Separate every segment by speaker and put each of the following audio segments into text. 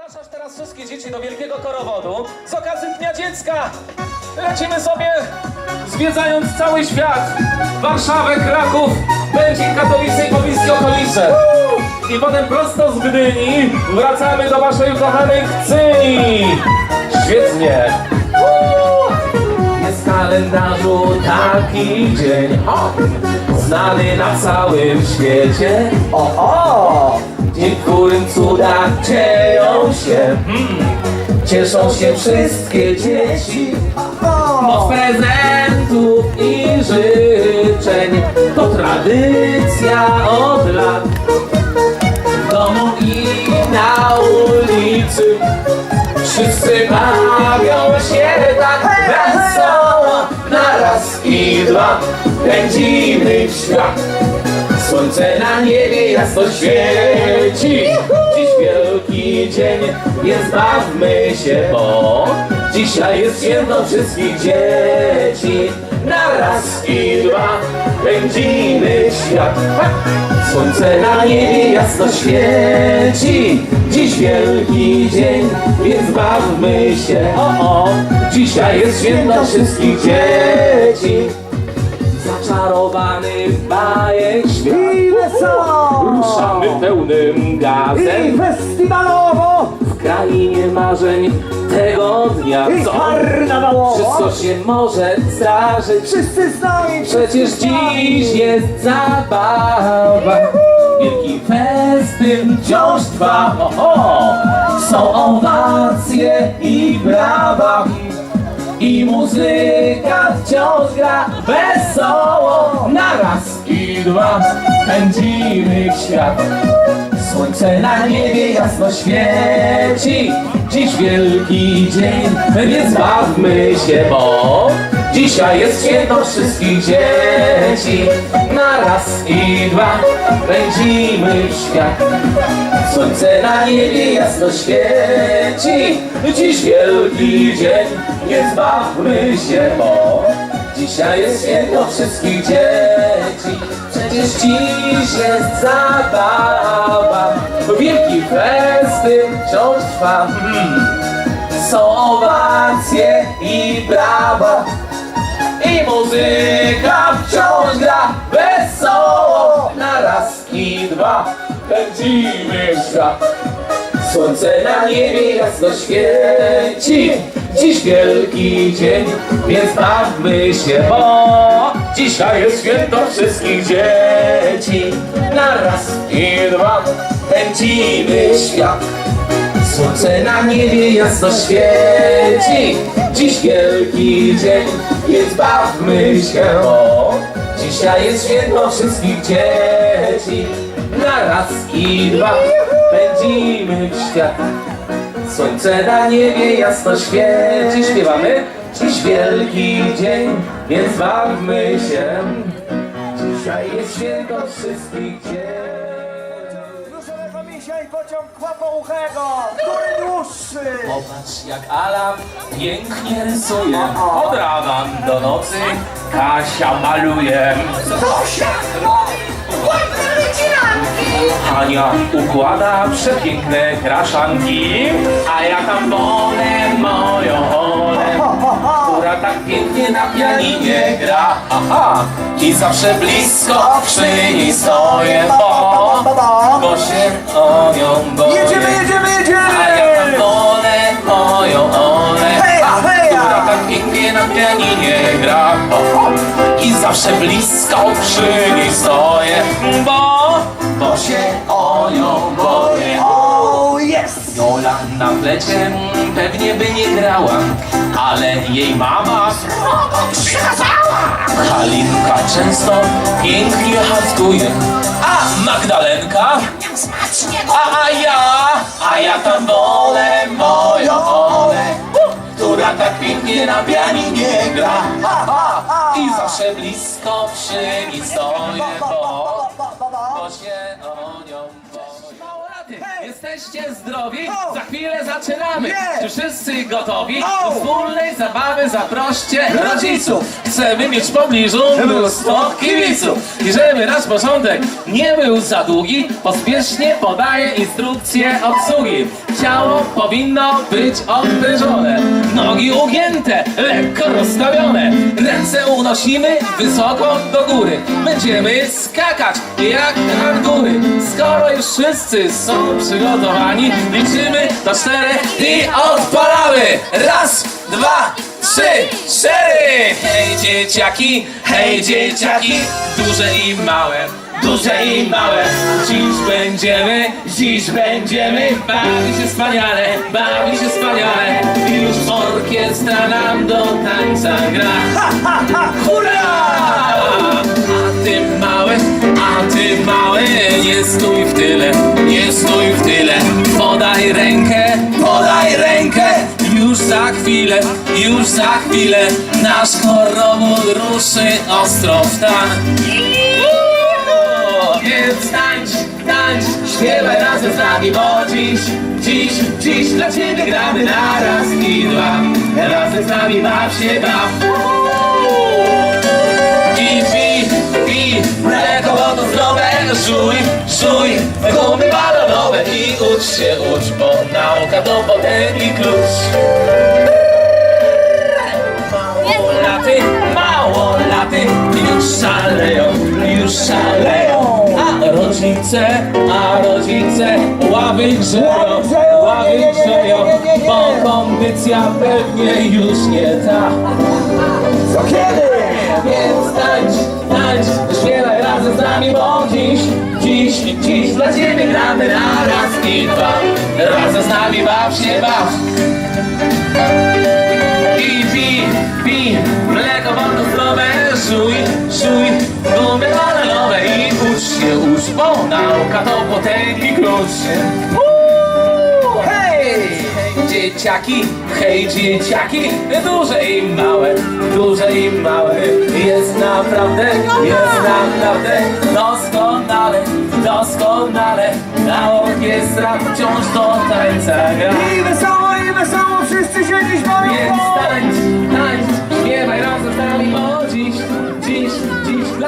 Speaker 1: Zapraszasz teraz wszystkie dzieci do Wielkiego Korowodu z okazji Dnia Dziecka. Lecimy sobie zwiedzając cały świat. Warszawę, Kraków, Będzin, Katowice i pobliskie okolice. I potem prosto z Gdyni wracamy do waszej ukochanej Kcyni. Świetnie. Jest w kalendarzu taki dzień, o, znany na całym świecie. O, o! Dzień, w którym cuda dzieją się. Mm. Cieszą się wszystkie dzieci. Moc prezentów i życzeń to tradycja od lat. W domu i na ulicy Wszyscy bawią się tak wesoło Na raz i dwa pędzimy w świat Słońce na niebie jasno świeci. Dziś wielki dzień, więc bawmy się, bo Dzisiaj jest święto wszystkich dzieci. Na raz i dwa pędzimy świat! Słońce na niebie jasno świeci. Dziś wielki dzień, więc bawmy się. O, o, dzisiaj jest święto wszystkich dzieci Zaczarowany bajek świat
Speaker 2: I wesoło!
Speaker 1: Ruszamy pełnym gazem
Speaker 2: I festiwalowo!
Speaker 1: W krainie marzeń tego dnia
Speaker 2: I
Speaker 1: Co?
Speaker 2: karnawałowo!
Speaker 1: Wszystko się może zdarzyć
Speaker 2: Wszyscy z nami!
Speaker 1: Przecież dziś jest zabawa Wielki festyn wciąż trwa o, o. Są owacje i brawa I muzyka wciąż gra wesoło Na raz i dwa pędzimy w świat. Słońce na niebie jasno świeci Dziś wielki dzień, więc bawmy się, bo Dzisiaj jest święto wszystkich dzieci. Na raz i dwa pędzimy świat. Słońce na niebie jasno świeci Dziś wielki dzień, więc bawmy się, bo Dzisiaj jest święto wszystkich dzieci. Przecież dziś jest zabawa. Wielki festyn wciąż trwa. Mm. Są owacje i brawa I muzyka wciąż gra Wesoło. Na raz i dwa Pędzimy w Słońce na niebie jasno świeci Dziś wielki dzień, więc bawmy się, bo Dzisiaj jest święto wszystkich dzieci. Na raz i dwa pędzimy świat. Słońce na niebie jasno świeci. Dziś wielki dzień, więc bawmy się, bo Dzisiaj jest święto wszystkich dzieci. Na raz i dwa pędzimy świat Słońce na niebie jasno świeci Śpiewamy Dziś wielki dzień, więc bawmy się. Dzisiaj jest święto wszystkich dzieci
Speaker 2: Różowego misia i pociąg kłapouchego! Który dłuższy!
Speaker 1: Popatrz jak Alan pięknie rysuje. Od rana do nocy Kasia maluje.
Speaker 3: Zosia, ładne wycinanki!
Speaker 1: Ania układa przepiękne kraszanki A ja tam wolę moją Olę Która tak pięknie na pianinie gra Aha. I zawsze blisko przy niej stoję Bo, bo się o nią boję
Speaker 2: Jedziemy, jedziemy,
Speaker 1: A ja tam
Speaker 2: jedziemy!
Speaker 1: wolę moją Olę! Która tak pięknie na pianinie gra I zawsze blisko przy niej stoję Bo, bo się o nią boję
Speaker 2: O, jest!
Speaker 1: Jola na plecie pewnie by nie grała Ale jej mama
Speaker 3: Przykazała!
Speaker 1: Halinka często pięknie haftuje A Magdalenka a, a ja, a ja tam wolę moją Olę, która tak pięknie na pianinie gra. Ha, ha, I zawsze blisko przy niej stoję, bo, bo się o nią Jesteście zdrowi? Za chwilę zaczynamy!
Speaker 2: Nie!
Speaker 1: Czy wszyscy gotowi? Do wspólnej zabawy zaproście
Speaker 2: Rodziców!
Speaker 1: Chcemy mieć w pobliżu mnóstwo kibiców I żeby nasz porządek nie był za długi Pospiesznie podaję instrukcje obsługi Ciało powinno być odprężone Nogi ugięte, lekko rozstawione Ręce unosimy wysoko do góry Będziemy skakać jak góry Skoro już wszyscy są przygotowani Liczymy do czterech i odpalamy Raz, dwa, trzy, cztery! Hej dzieciaki, hej dzieciaki, duże i małe, duże i małe. Dziś będziemy, dziś będziemy bawić się wspaniale, bawić się wspaniale. Już orkiestra nam do tańca gra. Hurra! Chwilę, już za chwilę nasz chorobód ruszy ostro w tan. Więc tańcz, tańcz, śpiewaj razem z nami, bo dziś, dziś, dziś dla ciebie gramy na raz i dwa. Razem z nami baw się baw. I pi, pi, mleko, wodą zdrowe, żuj, żuj, gumy balonowe i ucz się, ucz, bo nauka to potęgi klucz. Szaleją, już szaleją. A rodzice, a rodzice ławy grzeją, ławy grzeją, bo kondycja pewnie już nie ta.
Speaker 2: Co kiedy?
Speaker 1: Więc tańcz, tańcz, śpiewaj razem z nami, bo dziś, dziś, dziś dla ciebie gramy na raz i dwa. Razem z nami baw się baw. I pi, pi, mleko, wodą zdrowe, żuj, żuj, gumy bananowe i ucz się, ucz, bo nauka to potęgi klucz. Uuu, Hej! Hej dzieciaki, hej dzieciaki, duże i małe, duże i małe, jest naprawdę, jest naprawdę doskonale, doskonale, ta orkiestra wciąż do tańca gra.
Speaker 2: I wesoło, i wesoło, wszyscy się dziś bawią!
Speaker 1: Więc tańcz, tańcz,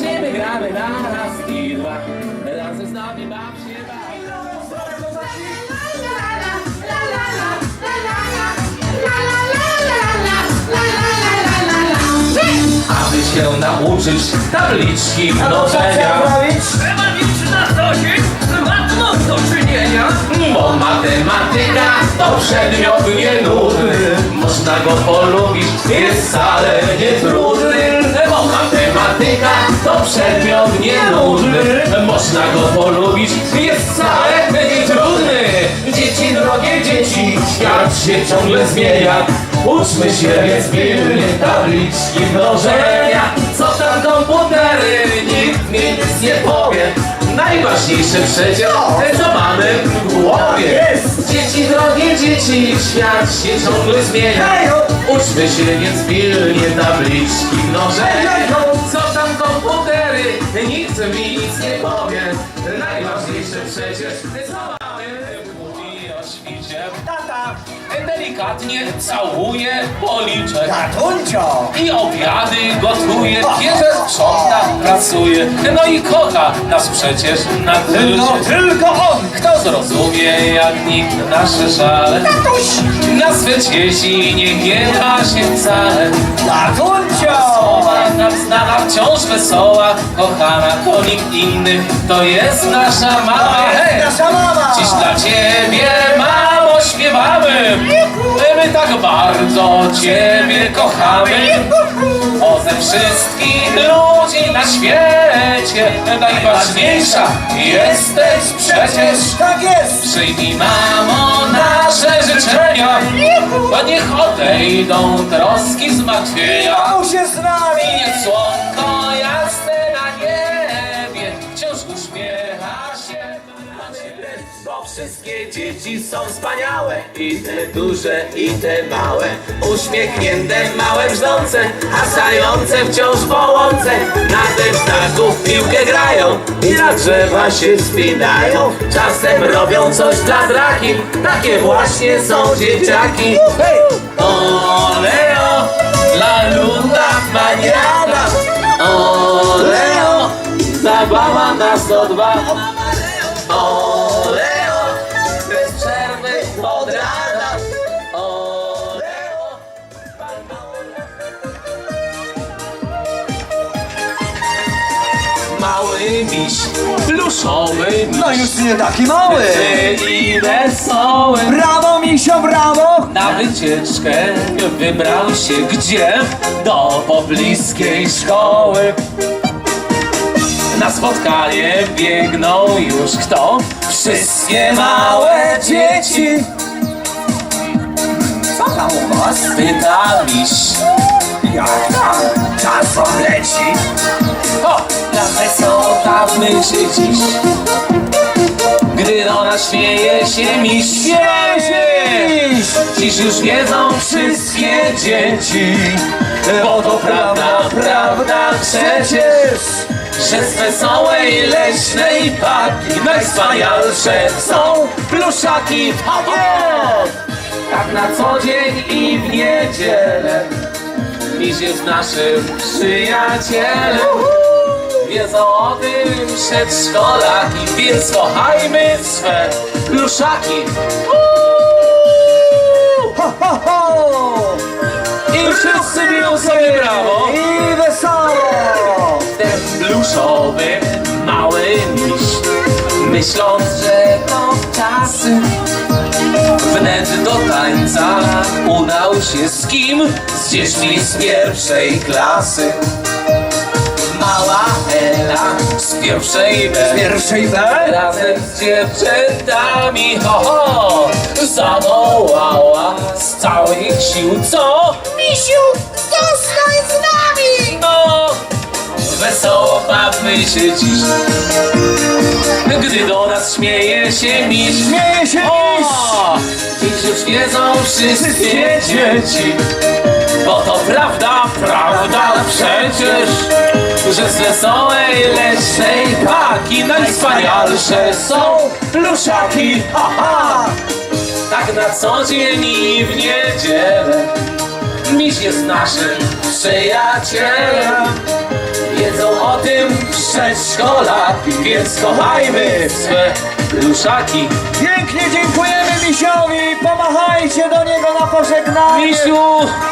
Speaker 1: Ciebie gramy na raz i dwa, razem z nami baw się. Aby się nauczyć tabliczki
Speaker 2: A to co
Speaker 1: mnożenia.
Speaker 2: trzeba robić?
Speaker 1: Bo matematyka to przedmiot nienudny Można go polubić, jest wcale nie trudny matematyka to przedmiot nienudny Można go polubić, jest wcale nie trudny. Dzieci, drogie dzieci, świat się ciągle zmienia. Uczmy się więc pilnie tabliczki mnożenia. Co tam komputery, nikt mi nic nie powie. Najważniejsze przecież, co mamy w głowie! Dzieci, drogie dzieci, świat się ciągle zmienia. Uczmy się więc pilnie tabliczki mnożenia Co tam komputery, nikt mi nic nie powie Najważniejsze przecież, Delikatnie całuje policzek
Speaker 2: Tatuncio!
Speaker 1: i obiady gotuje, bierze, sprząta, pracuje, no i kocha nas przecież na tyle.
Speaker 2: No tylko on!
Speaker 1: Kto zrozumie jak nikt nasze żale? Na swe dzieci nie gniewa się wcale.
Speaker 2: Tatuncio!
Speaker 1: Słowa nam znana, wciąż wesoła, kochana, to nikt inny, to jest nasza mama. Hej!
Speaker 2: Nasza mama!
Speaker 1: Dziś dla ciebie, śpiewamy. My tak bardzo ciebie kochamy. Bo ze wszystkich ludzi na świecie najważniejsza jesteś przecież.
Speaker 2: Tak jest!
Speaker 1: Przyjmij, mamo, nasze życzenia. A niech odejdą troski zmartwienia.
Speaker 2: Bał się z nami!
Speaker 1: Niech słonko jasne są wspaniałe. I te duże, i te małe. Uśmiechnięte, małe, brzdące Hasające wciąż w łące Na tych ptaków piłkę grają I na drzewa się wspinają Czasem robią coś dla draki. Takie właśnie są dzieciaki! Oleo, la luna maniana Oleo, zabawa na 102 Oleo, od rana Oleo Mały miś, pluszowy miś
Speaker 2: No już nie taki mały!
Speaker 1: I wesoły
Speaker 2: Brawo, misio, brawo!
Speaker 1: Na wycieczkę wybrał się gdzie? Do pobliskiej szkoły Na spotkanie biegną już kto? Wszystkie małe dzieci
Speaker 2: Co tam u was?
Speaker 1: Pyta miś
Speaker 2: Jak tam? Czas wam leci!
Speaker 1: O! Na wesoło się dziś Gdy do nas śmieje się miś Śmieje! Dziś już wiedzą wszystkie dzieci Bo to prawda, prawda przecież Że z wesołej leśnej paki Najwspanialsze są. Pluszaki Tak! Tak na co dzień i w niedzielę. Miś jest naszym przyjacielem. Wiedzą o tym przedszkolaki Więc kochajmy swe pluszaki.
Speaker 2: Ho, ho, ho!
Speaker 1: Myśląc, że to czasy Wnet do tańca udał się z kim? Z dziećmi z pierwszej klasy Mała Ela z pierwszej B
Speaker 2: Pierwszej B?
Speaker 1: Razem z dziewczętami ho, ho Zawołała z całych sił Co?
Speaker 3: Misiu, zostań z nami!
Speaker 1: No, wesoło bawmy się dziś Gdy do nas śmieje się miś
Speaker 2: Śmieje się miś!
Speaker 1: O, dziś już wiedzą wszystkie dzieci Bo to prawda, prawda przecież Że z wesołej leśnej paki Najwspanialsze są pluszaki ha, ha. Tak na co dzień i w niedzielę Miś jest naszym przyjacielem Wiedzą o tym przedszkolaki Więc kochajmy swe pluszaki
Speaker 2: Pięknie dziękujemy misiowi! Pomachajcie do niego na pożegnanie!
Speaker 1: Misiu!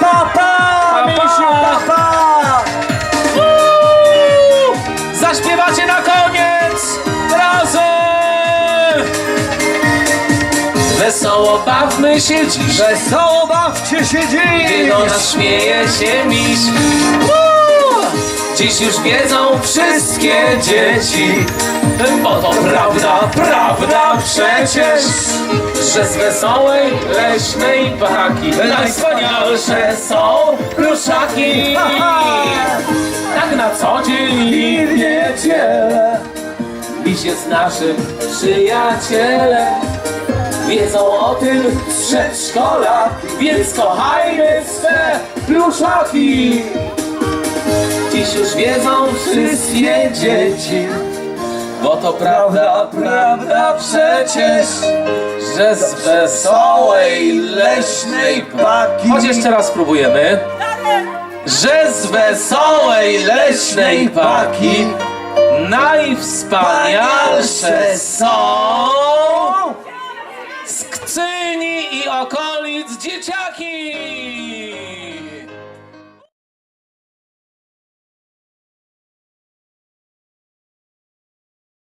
Speaker 2: Pa, pa! Misiu, pa, pa!
Speaker 1: Uuu! Zaśpiewacie na koniec! Razem! Wesoło bawmy się dziś
Speaker 2: Wesoło bawcie się
Speaker 1: Gdy
Speaker 2: dziś!
Speaker 1: do nas śmieje się miś Uuu! Dziś już wiedzą wszystkie dzieci. Bo to prawda, prawda przecież Że z wesołej leśnej paki Najwspanialsze są pluszaki. Tak na co dzień i niedzielę Miś jest naszym przyjacielem. Wiedzą o tym z przedszkola, więc kochajmy swe pluszaki. Dziś już wiedzą wszystkie dzieci, bo to prawda, prawda przecież, że z wesołej leśnej paki. Chodź jeszcze raz spróbujemy. Że z wesołej leśnej paki najwspanialsze są z Kcyni i okolic dzieciaki!